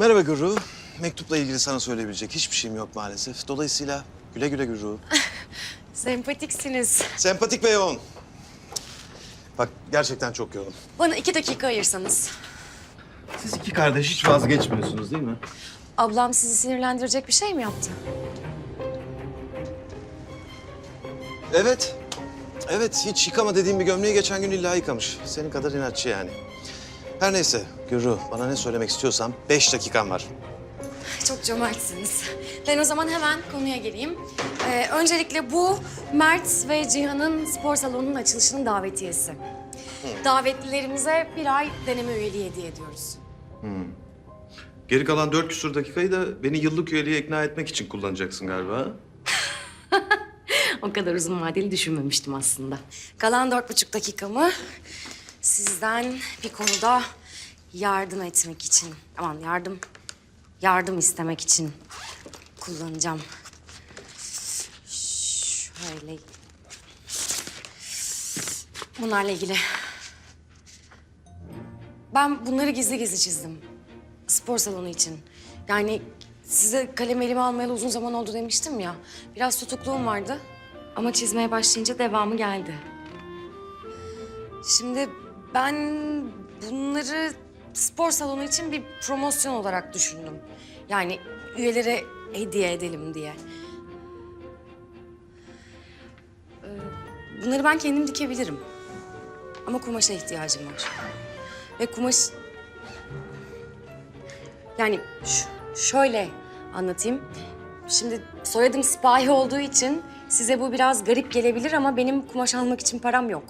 Merhaba Guru. Mektupla ilgili sana söyleyebilecek hiçbir şeyim yok maalesef. Dolayısıyla güle güle Guru. Sempatiksiniz. Sempatik ve yoğun. Bak gerçekten çok yoğun. Bana iki dakika ayırsanız. Siz iki kardeş hiç vazgeçmiyorsunuz değil mi? Ablam sizi sinirlendirecek bir şey mi yaptı? Evet. Evet hiç yıkama dediğim bir gömleği geçen gün illa yıkamış. Senin kadar inatçı yani. Her neyse Gürru bana ne söylemek istiyorsan beş dakikan var. Çok cömertsiniz. Ben o zaman hemen konuya geleyim. Ee, öncelikle bu Mert ve Cihan'ın spor salonunun açılışının davetiyesi. Davetlilerimize bir ay deneme üyeliği hediye ediyoruz. Geri kalan dört küsur dakikayı da beni yıllık üyeliğe ikna etmek için kullanacaksın galiba. ha? O kadar uzun vadeli düşünmemiştim aslında. Kalan dört buçuk dakikamı sizden bir konuda yardım etmek için, aman yardım, yardım istemek için kullanacağım. Şöyle. Bunlarla ilgili. Ben bunları gizli gizli çizdim. Spor salonu için. Yani size kalem elime almayalı uzun zaman oldu demiştim ya. Biraz tutukluğum vardı. Ama çizmeye başlayınca devamı geldi. Şimdi ben bunları spor salonu için bir promosyon olarak düşündüm. Yani üyelere hediye edelim diye. Ee, Bunları ben kendim dikebilirim. Ama kumaşa ihtiyacım var. Ve kumaş... Yani şöyle anlatayım. Şimdi soyadım Sipahi olduğu için size bu biraz garip gelebilir ama benim kumaş almak için param yok.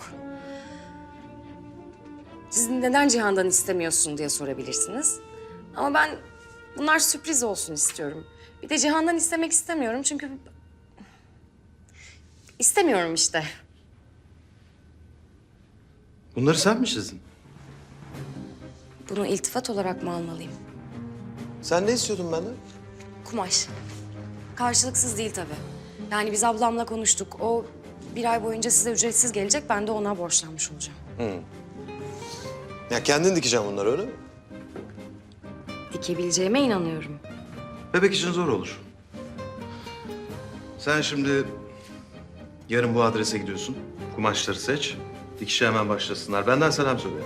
Siz neden Cihan'dan istemiyorsun diye sorabilirsiniz. Ama ben bunlar sürpriz olsun istiyorum. Bir de Cihan'dan istemek istemiyorum çünkü... istemiyorum işte. Bunları sen mi çizdin? Bunu iltifat olarak mı almalıyım? Sen ne istiyordun benden? Kumaş. Karşılıksız değil tabii. Yani biz ablamla konuştuk. O bir ay boyunca size ücretsiz gelecek. Ben de ona borçlanmış olacağım. Ya kendin dikeceğim bunları öyle mi? Dikebileceğime inanıyorum. Bebek için zor olur. Sen şimdi yarın bu adrese gidiyorsun. Kumaşları seç. Dikişe hemen başlasınlar. Benden selam söyle.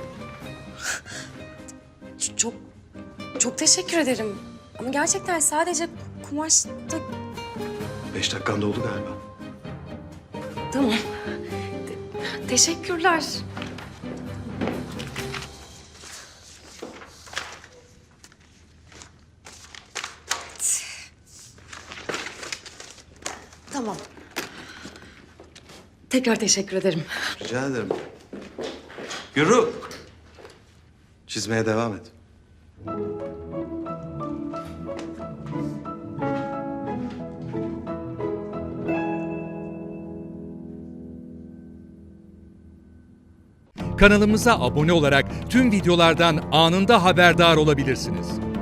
Ç- Çok, çok teşekkür ederim. Ama gerçekten sadece kumaşta... Beş dakikan doldu galiba. Tamam. Te- teşekkürler. Tamam. Tekrar teşekkür ederim. Rica ederim. Yürü. Çizmeye devam et. Kanalımıza abone olarak tüm videolardan anında haberdar olabilirsiniz.